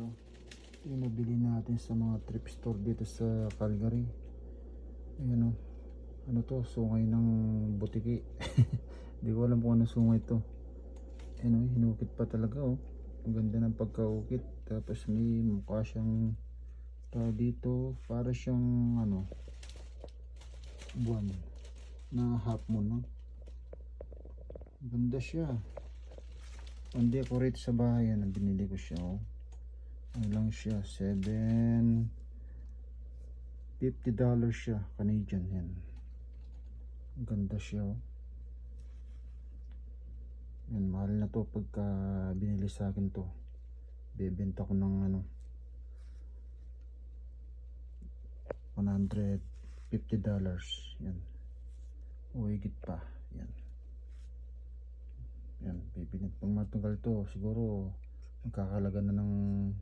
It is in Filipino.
oh. Yung nabili natin sa mga trip store dito sa Calgary. Ayan oh. Ano to? Sungay ng butiki. Di ko alam kung ano sungay to. Ayan oh, hinukit pa talaga oh. Ang ganda ng pagkaukit. Tapos may mukha siyang tao dito. Para siyang ano buwan na half moon no? Ganda siya. Ang decorate sa bahay yan ang binili ko siya oh. Siya? 7 50 dollars siya Canadian yan. Ganda siya oh. Yan, mahal na to pagka binili sa akin to. Bebenta ko ng ano 150 dollars. Yan. O higit pa. Yan. Yan, bibili. Pag matagal to, siguro magkakalaga na ng